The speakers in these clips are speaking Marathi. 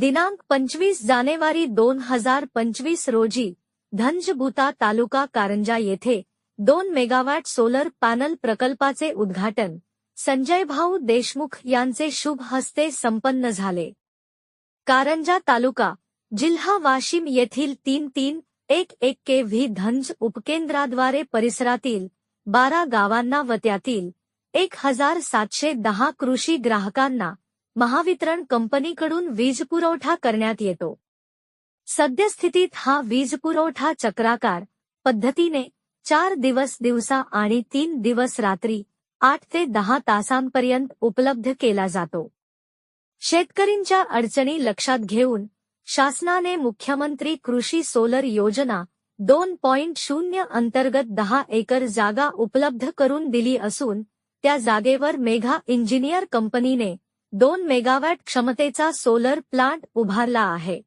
दिनांक पंचवीस जानेवारी दोन हजार पंचवीस रोजी धंजभूता तालुका कारंजा येथे दोन मेगावॅट सोलर पॅनल प्रकल्पाचे उद्घाटन. संजयभाऊ देशमुख यांचे शुभ हस्ते संपन्न झाले. कारंजा तालुका जिल्हा वाशिम येथील तीन तीन एक एक के व्ही धंज उपकेंद्राद्वारे परिसरातील बारा गावांना व त्यातील एक हजार सातशे दहा कृषी ग्राहकांना महावितरण कंपनीकडून वीज पुरवठा करण्यात येतो. सद्यस्थितीत हा वीज पुरवठा चक्राकार पद्धतीने चार दिवस दिवसा आणि तीन दिवस रात्री आठ ते दहा तासांपर्यंत उपलब्ध केला जातो. शेतकरींच्या अडचणी लक्षात घेऊन शासनाने मुख्यमंत्री कृषी सोलर योजना दोन पॉइंट शून्य अंतर्गत दहा एकर जागा उपलब्ध करून दिली असून त्या जागेवर मेघा इंजिनियर कंपनीने दोन मेगावॅट क्षमतेचा सोलर प्लांट उभारला आहे.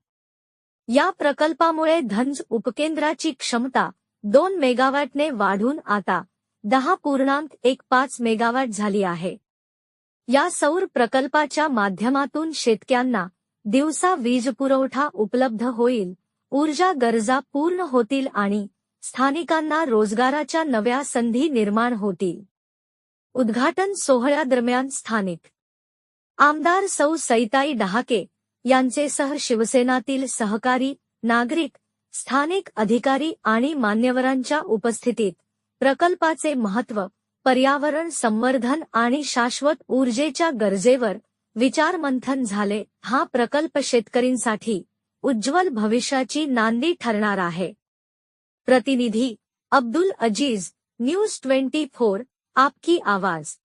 या प्रकल्पामुळे धंज उपकेंद्राची क्षमता दोन मेगावॅटने वाढून आता दहा पूर्णांक एक पाच मेगावॅट झाली आहे. या सौर प्रकल्पाच्या माध्यमातून शेतकऱ्यांना दिवसा वीज पुरवठा उपलब्ध होईल ऊर्जा गरजा पूर्ण होतील आणि स्थानिकांना रोजगाराच्या नव्या संधी निर्माण होतील. उद्घाटन सोहळ्यादरम्यान स्थानिक आमदार सौ सैताई डहाके यांचे सह शिवसेनातील सहकारी नागरिक स्थानिक अधिकारी आणि मान्यवरांच्या उपस्थितीत प्रकल्पाचे महत्त्व पर्यावरण संवर्धन आणि शाश्वत ऊर्जेच्या गरजेवर विचारमंथन झाले. हा प्रकल्प शेतकरींसाठी उज्ज्वल भविष्याची नांदी ठरणार आहे. प्रतिनिधी Abdul Aziz news twenty four आपकी आवाज.